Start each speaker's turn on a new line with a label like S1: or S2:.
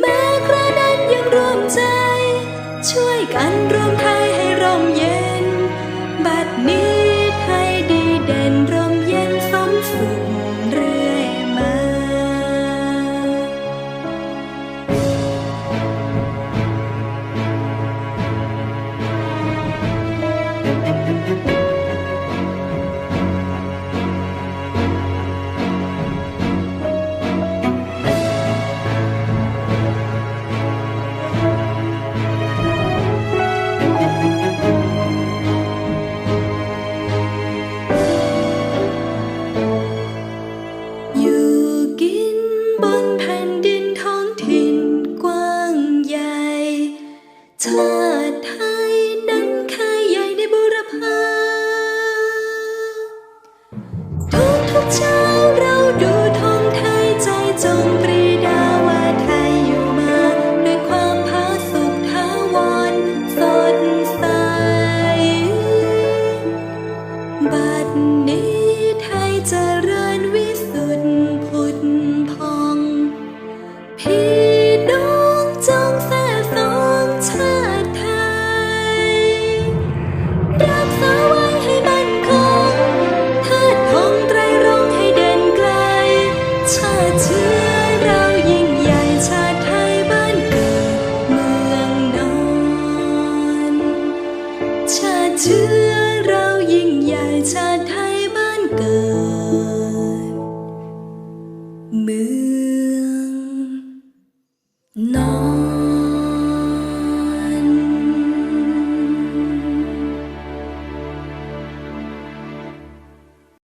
S1: แม้กระนั้นยังร่วมใจ ช่วยกันร่วมทาง to